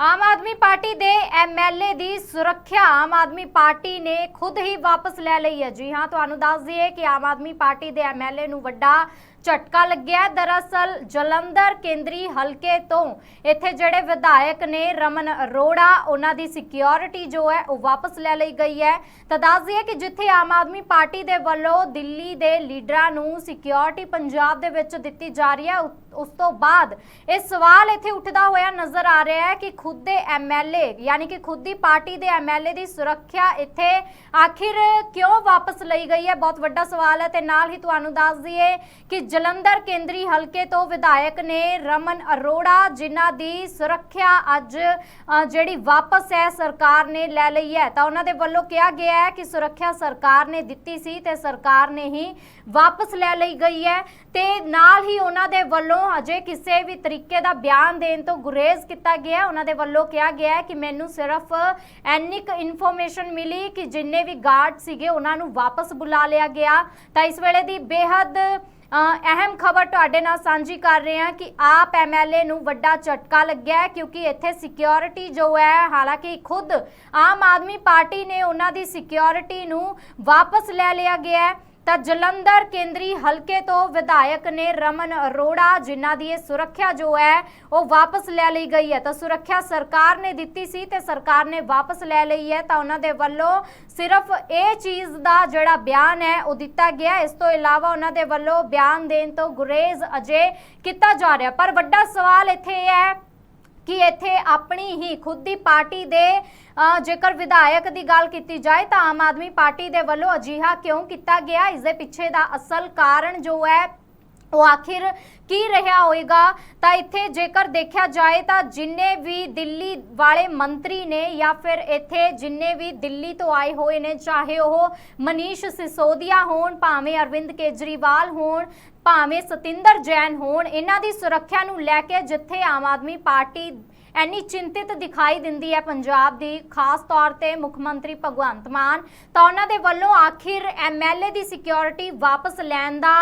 ਆਮ Aadmi party ਦੇ MLA ਦੀ ਸੁਰੱਖਿਆ ਆਮ Aadmi party ਨੇ ਖੁਦ ਹੀ ਵਾਪਸ ਲੈ ਲਈ ਹੈ। ਜੀ ਹਾਂ, ਤੁਹਾਨੂੰ ਦੱਸ ਦਈਏ ਕਿ ਆਮ ਆਦਮੀ ਪਾਰਟੀ ਦੇ ਐਮਐਲਏ ਨੂੰ ਵੱਡਾ ਝਟਕਾ ਲੱਗਿਆ। ਦਰਅਸਲ ਜਲੰਧਰ ਕੇਂਦਰੀ ਹਲਕੇ ਤੋਂ ਇੱਥੇ ਜਿਹੜੇ ਵਿਧਾਇਕ ਨੇ ਰਮਨ ਅਰੋੜਾ, ਉਹਨਾਂ ਦੀ ਸਿਕਿਉਰਿਟੀ ਜੋ ਹੈ, ਉਹ ਵਾਪਸ ਲੈ ਲਈ ਗਈ ਹੈ। ਤਾਂ ਦੱਸ ਦਈਏ ਕਿ ਜਿੱਥੇ ਆਮ ਆਦਮੀ ਪਾਰਟੀ ਦੇ ਵੱਲੋਂ ਦਿੱਲੀ ਦੇ ਲੀਡਰਾਂ ਨੂੰ ਸਿਕਿਉਰਿਟੀ ਪੰਜਾਬ ਦੇ ਵਿੱਚ ਦਿੱਤੀ ਜਾ ਰਹੀ ਹੈ, ਉ- ਉਸ ਤੋਂ ਬਾਅਦ ਇਹ ਸਵਾਲ ਇੱਥੇ ਉੱਠਦਾ ਹੋਇਆ ਨਜ਼ਰ ਆ ਰਿਹਾ ਹੈ ਕਿ ਖੁਦ ਦੇ ਐਮਐਲਏ ਯਾਨੀ ਕਿ ਖੁਦ ਦੀ ਪਾਰਟੀ ਦੇ ਐਮਐਲਏ ਦੀ ਸੁਰੱਖਿਆ ਇੱਥੇ ਆਖਿਰ ਕਿਉਂ ਵਾਪਸ ਲਈ ਗਈ ਹੈ? ਬਹੁਤ ਵੱਡਾ ਸਵਾਲ ਹੈ ਤੇ ਨਾਲ ਹੀ ਤੁਹਾਨੂੰ ਦੱਸ ਦਈਏ ਕਿ ਜਲੰਧਰ ਕੇਂਦਰੀ ਹਲਕੇ ਤੋਂ ਵਿਧਾਇਕ ਨੇ ਰਮਨ ਅਰੋੜਾ, ਜਿਨ੍ਹਾਂ ਦੀ ਸੁਰੱਖਿਆ ਅੱਜ ਜਿਹੜੀ ਵਾਪਸ ਹੈ, ਸਰਕਾਰ ਨੇ ਲੈ ਲਈ ਹੈ। ਤਾਂ ਉਹਨਾਂ ਦੇ ਵੱਲੋਂ ਕਿਹਾ ਗਿਆ ਹੈ ਕਿ ਸੁਰੱਖਿਆ ਸਰਕਾਰ ਨੇ ਦਿੱਤੀ ਸੀ ਤੇ ਸਰਕਾਰ ਨੇ ਹੀ ਵਾਪਸ ਲੈ ਲਈ ਗਈ ਹੈ। ਤੇ ਨਾਲ ਹੀ ਉਹਨਾਂ ਦੇ ਵੱਲੋਂ ਅਜੇ ਕਿਸੇ ਵੀ ਤਰੀਕੇ ਦਾ ਬਿਆਨ ਦੇਣ ਤੋਂ ਗੁਰੇਜ਼ ਕੀਤਾ ਗਿਆ। ਉਹਨਾਂ ਦੇ ਵੱਲੋਂ ਕਿਹਾ ਗਿਆ ਹੈ ਕਿ ਮੈਨੂੰ ਸਿਰਫ ਐਨਿਕ ਇਨਫੋਰਮੇਸ਼ਨ ਮਿਲੀ ਕਿ ਜਿੰਨੇ ਵੀ ਗਾਰਡ ਸੀਗੇ ਉਹਨਾਂ ਨੂੰ ਵਾਪਸ ਬੁਲਾ ਲਿਆ ਗਿਆ। ਤਾਂ ਇਸ ਵੇਲੇ ਦੀ ਬੇਹੱਦ ਅਹਿਮ ਖਬਰ ਤੁਹਾਡੇ ਨਾਲ ਸਾਂਝੀ ਕਰ ਰਹੇ ਹਾਂ ਕਿ ਆਪ ਐਮਐਲਏ ਨੂੰ ਵੱਡਾ ਝਟਕਾ ਲੱਗਿਆ ਕਿਉਂਕਿ ਇੱਥੇ ਸਿਕਿਉਰਿਟੀ ਜੋ ਹੈ, ਹਾਲਾਂਕਿ ਖੁਦ ਆਮ ਆਦਮੀ ਪਾਰਟੀ ਨੇ ਉਹਨਾਂ ਦੀ ਸਿਕਿਉਰਿਟੀ ਨੂੰ ਵਾਪਸ ਲੈ ਲਿਆ ਗਿਆ ਹੈ। ਤਾਂ ਜਲੰਧਰ ਕੇਂਦਰੀ ਹਲਕੇ ਤੋਂ ਵਿਧਾਇਕ ਨੇ ਰਮਨ ਅਰੋੜਾ, ਜਿਨ੍ਹਾਂ ਦੀ ਇਹ ਸੁਰੱਖਿਆ ਜੋ ਹੈ, ਉਹ ਵਾਪਸ ਲੈ ਲਈ ਗਈ ਹੈ। ਤਾਂ ਸੁਰੱਖਿਆ ਸਰਕਾਰ ਨੇ ਦਿੱਤੀ ਸੀ ਤੇ ਸਰਕਾਰ ਨੇ ਵਾਪਸ ਲੈ ਲਈ ਹੈ। ਤਾਂ ਉਹਨਾਂ ਦੇ ਵੱਲੋਂ ਸਿਰਫ ਇਹ ਚੀਜ਼ ਦਾ ਜਿਹੜਾ ਬਿਆਨ ਹੈ, ਉਹ ਦਿੱਤਾ ਗਿਆ। ਇਸ ਤੋਂ ਇਲਾਵਾ ਉਹਨਾਂ ਦੇ ਵੱਲੋਂ ਬਿਆਨ ਦੇਣ ਤੋਂ ਗੁਰੇਜ਼ ਅਜੇ ਕੀਤਾ ਜਾ ਰਿਹਾ। ਪਰ ਵੱਡਾ ਸਵਾਲ ਇੱਥੇ ਇਹ ਹੈ ਕਿ ਇੱਥੇ ਆਪਣੀ ਹੀ ਖੁਦ ਦੀ ਪਾਰਟੀ ਦੇ ਅ, ਜੇਕਰ ਵਿਧਾਇਕ ਦੀ ਗੱਲ ਕੀਤੀ ਜਾਏ ਤਾਂ ਆਮ ਆਦਮੀ ਪਾਰਟੀ ਦੇ ਵੱਲੋਂ ਅਜਿਹਾ ਕਿਉਂ ਕੀਤਾ ਗਿਆ? ਇਸ ਦੇ ਪਿੱਛੇ ਦਾ ਅਸਲ ਕਾਰਨ ਜੋ ਹੈ ਉਹ ਆਖਿਰ ਕੀ ਰਿਹਾ ਹੋਏਗਾ? ਤਾਂ ਇੱਥੇ ਜੇਕਰ ਦੇਖਿਆ ਜਾਏ ਤਾਂ ਜਿੰਨੇ ਵੀ ਦਿੱਲੀ ਵਾਲੇ ਮੰਤਰੀ ਨੇ ਜਾਂ ਫਿਰ ਇੱਥੇ ਜਿੰਨੇ ਵੀ ਦਿੱਲੀ ਤੋਂ ਆਏ ਹੋਏ ਨੇ, ਚਾਹੇ ਉਹ ਮਨੀਸ਼ ਸਿਸੋਦੀਆ ਹੋਣ, ਭਾਵੇਂ ਅਰਵਿੰਦ ਕੇਜਰੀਵਾਲ ਹੋਣ, ਭਾਵੇਂ ਸਤਿੰਦਰ ਜੈਨ ਹੋਣ, ਇਹਨਾਂ ਦੀ ਸੁਰੱਖਿਆ ਨੂੰ ਲੈ ਕੇ ਜਿੱਥੇ ਆਮ ਆਦਮੀ ਪਾਰਟੀ ਐਨੀ ਚਿੰਤਿਤ ਦਿਖਾਈ ਦਿੰਦੀ ਹੈ ਪੰਜਾਬ ਦੀ, ਖਾਸ ਤੌਰ ਤੇ ਮੁੱਖ ਮੰਤਰੀ ਭਗਵੰਤ ਮਾਨ, ਤਾਂ ਉਹਨਾਂ ਦੇ ਵੱਲੋਂ ਆਖਿਰ ਐਮਐਲਏ ਦੀ ਸਿਕਿਉਰਿਟੀ ਵਾਪਸ ਲੈਣ ਦਾ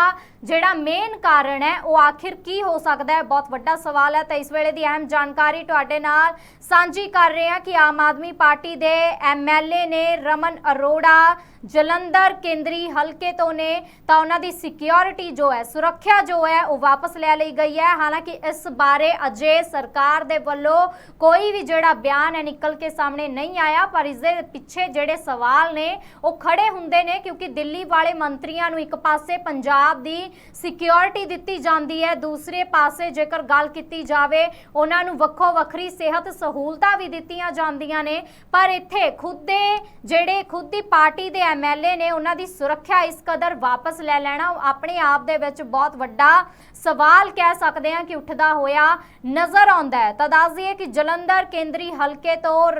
ਜਿਹੜਾ ਮੇਨ ਕਾਰਨ ਹੈ, ਉਹ ਆਖਿਰ ਕੀ ਹੋ ਸਕਦਾ ਹੈ? ਬਹੁਤ ਵੱਡਾ ਸਵਾਲ ਹੈ। ਤਾਂ ਇਸ ਵੇਲੇ ਦੀ ਅਹਿਮ ਜਾਣਕਾਰੀ ਤੁਹਾਡੇ ਨਾਲ ਸਾਂਝੀ ਕਰ ਰਹੇ ਹਾਂ ਕਿ ਆਮ ਆਦਮੀ ਪਾਰਟੀ ਦੇ ਐਮਐਲਏ ਨੇ ਰਮਨ ਅਰੋੜਾ, ਜਲੰਧਰ ਕੇਂਦਰੀ ਹਲਕੇ ਤੋਂ ਨੇ, ਤਾਂ ਉਹਨਾਂ ਦੀ ਸਿਕਿਉਰਿਟੀ ਜੋ ਹੈ, ਸੁਰੱਖਿਆ ਜੋ ਹੈ, ਉਹ ਵਾਪਸ ਲੈ ਲਈ ਗਈ ਹੈ। ਹਾਲਾਂਕਿ ਇਸ ਬਾਰੇ ਅਜੇ ਸਰਕਾਰ ਦੇ ਵੱਲੋਂ ਕੋਈ ਵੀ ਜਿਹੜਾ ਬਿਆਨ ਹੈ, ਨਿਕਲ ਕੇ ਸਾਹਮਣੇ ਨਹੀਂ ਆਇਆ, ਪਰ ਇਸ ਦੇ ਪਿੱਛੇ ਜਿਹੜੇ ਸਵਾਲ ਨੇ, ਉਹ ਖੜੇ ਹੁੰਦੇ ਨੇ, ਕਿਉਂਕਿ ਦਿੱਲੀ ਵਾਲੇ ਮੰਤਰੀਆਂ ਨੂੰ ਇੱਕ ਪਾਸੇ ਪੰਜਾਬ ਦੀ ਸਿਕਿਉਰਿਟੀ ਦਿੱਤੀ ਜਾਂਦੀ ਹੈ। ਦੂਸਰੇ ਪਾਸੇ ਜੇਕਰ ਗੱਲ ਕੀਤੀ ਜਾਵੇ, ਉਹਨਾਂ ਨੂੰ ਵੱਖੋ ਵੱਖਰੀ ਸਿਹਤ ਸਹੂਲਤਾਂ ਵੀ ਦਿੱਤੀਆਂ ਜਾਂਦੀਆਂ ਨੇ। ਪਰ ਇੱਥੇ ਖੁਦ ਦੇ ਜਿਹੜੇ ਖੁਦ ਦੀ ਪਾਰਟੀ ਦੇ ਐਮਐਲਏ ਨੇ, ਉਹਨਾਂ ਦੀ ਸੁਰੱਖਿਆ ਇਸ ਕਦਰ ਵਾਪਸ ਲੈ ਲੈਣਾ ਉਹ ਆਪਣੇ ਆਪ ਦੇ ਵਿੱਚ ਬਹੁਤ ਵੱਡਾ ਸਵਾਲ ਕਹਿ ਸਕਦੇ ਹਾਂ ਕਿ ਉੱਠਦਾ ਹੋਇਆ ਨਜ਼ਰ ਆਉਂਦਾ ਹੈ। ਤਾਂ ਦੱਸ ਦਈਏ ਕਿ ਜਲੰਧਰ ਕੇਂਦਰੀ ਹਲਕੇ ਤੋਂ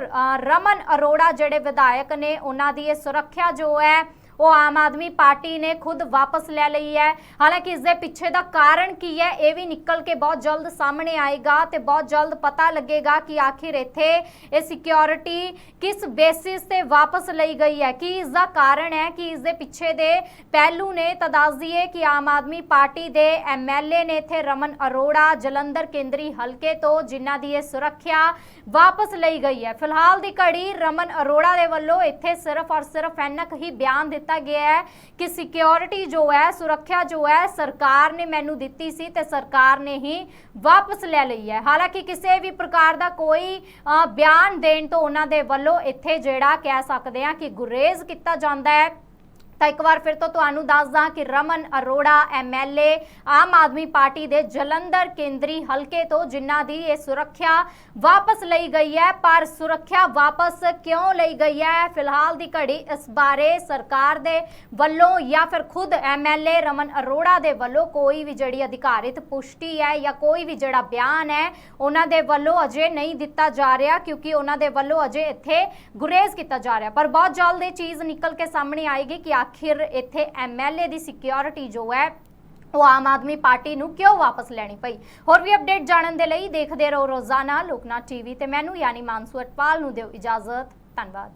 ਰਮਨ ਅਰੋੜਾ ਜਿਹੜੇ ਵਿਧਾਇਕ ਨੇ, ਉਹਨਾਂ ਦੀ ਇਹ ਸੁਰੱਖਿਆ ਜੋ ਹੈ ਉਹ ਆਮ ਆਦਮੀ ਪਾਰਟੀ ਨੇ ਖੁਦ ਵਾਪਸ ਲੈ ਲਈ ਹੈ। ਹਾਲਾਂਕਿ ਇਸ ਦੇ ਪਿੱਛੇ ਦਾ ਕਾਰਨ ਕੀ ਹੈ, ਇਹ ਵੀ ਨਿਕਲ ਕੇ ਬਹੁਤ ਜਲਦ ਸਾਹਮਣੇ ਆਏਗਾ ਤੇ ਬਹੁਤ ਜਲਦ ਪਤਾ ਲੱਗੇਗਾ ਕਿ ਆਖਿਰ ਇੱਥੇ ਇਹ ਸਿਕਿਉਰਿਟੀ ਕਿਸ ਬੇਸਿਸ ਤੇ ਵਾਪਸ ਲਈ ਗਈ ਹੈ। ਕੀ ਇਸ ਦਾ ਕਾਰਨ ਹੈ ਕਿ ਇਸ ਦੇ ਪਿੱਛੇ ਦੇ ਪਹਿਲੂ ਨੇ ਤਾਂ ਦੱਸ ਦਈਏ ਕਿ ਆਮ ਆਦਮੀ ਪਾਰਟੀ ਦੇ ਐਮਐਲਏ ਨੇ ਇੱਥੇ ਰਮਨ ਅਰੋੜਾ, ਜਲੰਧਰ ਕੇਂਦਰੀ ਹਲਕੇ ਤੋਂ ਜਿਨ੍ਹਾਂ ਦੀ ਇਹ ਸੁਰੱਖਿਆ ਵਾਪਸ ਲਈ ਗਈ ਹੈ। ਫਿਲਹਾਲ ਦੀ ਘੜੀ ਰਮਨ ਅਰੋੜਾ ਦੇ ਵੱਲੋਂ ਇੱਥੇ ਸਿਰਫ ਔਰ ਸਿਰਫ ਐਨਕ ਹੀ ਬਿਆਨ ਦਿੱਤਾ ਗਿਆ ਹੈ ਕਿ ਸਿਕਿਉਰਿਟੀ ਜੋ ਹੈ, ਸੁਰੱਖਿਆ ਜੋ ਹੈ, ਸਰਕਾਰ ਨੇ ਮੈਨੂੰ ਦਿੱਤੀ ਸੀ ਤੇ ਸਰਕਾਰ ਨੇ ਹੀ ਵਾਪਸ ਲੈ ਲਈ ਹੈ। ਹਾਲਾਂਕਿ ਕਿਸੇ ਵੀ ਪ੍ਰਕਾਰ ਦਾ ਕੋਈ ਬਿਆਨ ਦੇਣ ਤੋਂ ਉਹਨਾਂ ਦੇ ਵੱਲੋਂ ਇੱਥੇ ਜਿਹੜਾ ਕਹਿ ਸਕਦੇ ਆ ਕਿ ਗੁਰੇਜ਼ ਕੀਤਾ ਜਾਂਦਾ ਹੈ। ਤਾਂ ਇੱਕ ਵਾਰ ਫਿਰ ਤੋਂ ਤੁਹਾਨੂੰ ਦੱਸਦਾ ਕਿ ਰਮਨ ਅਰੋੜਾ ਐਮਐਲਏ ਆਮ ਆਦਮੀ ਪਾਰਟੀ ਦੇ ਜਲੰਧਰ ਕੇਂਦਰੀ ਹਲਕੇ ਤੋਂ ਜਿਨ੍ਹਾਂ ਦੀ ਇਹ ਸੁਰੱਖਿਆ ਵਾਪਸ ਲਈ ਗਈ ਹੈ। ਪਰ ਸੁਰੱਖਿਆ ਵਾਪਸ ਕਿਉਂ ਲਈ ਗਈ ਹੈ? ਫਿਲਹਾਲ ਦੀ ਘੜੀ ਇਸ ਬਾਰੇ ਸਰਕਾਰ ਦੇ ਵੱਲੋਂ ਜਾਂ ਫਿਰ ਖੁਦ ਐਮਐਲਏ ਰਮਨ ਅਰੋੜਾ ਦੇ ਵੱਲੋਂ ਕੋਈ ਵੀ ਜਿਹੜੀ ਅਧਿਕਾਰਿਤ ਪੁਸ਼ਟੀ ਹੈ ਜਾਂ ਕੋਈ ਵੀ ਜਿਹੜਾ ਬਿਆਨ ਹੈ, ਉਹਨਾਂ ਦੇ ਵੱਲੋਂ ਅਜੇ ਨਹੀਂ ਦਿੱਤਾ ਜਾ ਰਿਹਾ ਕਿਉਂਕਿ ਉਹਨਾਂ ਦੇ ਵੱਲੋਂ ਅਜੇ ਇੱਥੇ ਗੁਰੇਜ਼ ਕੀਤਾ ਜਾ ਰਿਹਾ। ਪਰ ਬਹੁਤ ਜਲਦ ਇਹ ਚੀਜ਼ ਨਿਕਲ ਕੇ ਸਾਹਮਣੇ ਆਏਗੀ ਕਿ ਆਖਿਰ ਇੱਥੇ ਐਮਐਲਏ ਦੀ ਸਿਕਿਉਰਿਟੀ ਜੋ ਹੈ, ਉਹ ਆਮ ਆਦਮੀ ਪਾਰਟੀ ਨੂੰ ਕਿਉਂ ਵਾਪਸ ਲੈਣੀ ਪਈ? ਹੋਰ ਵੀ ਅਪਡੇਟ ਜਾਣਨ ਦੇ ਲਈ ਦੇਖਦੇ ਰਹੋ ਰੋਜ਼ਾਨਾ ਲੋਕਨਾਥ ਟੀਵੀ ਤੇ। ਮੈਨੂੰ ਯਾਨੀ ਮਾਨਸੂ ਅਟਪਾਲ ਨੂੰ ਦਿਓ ਇਜਾਜ਼ਤ। ਧੰਨਵਾਦ।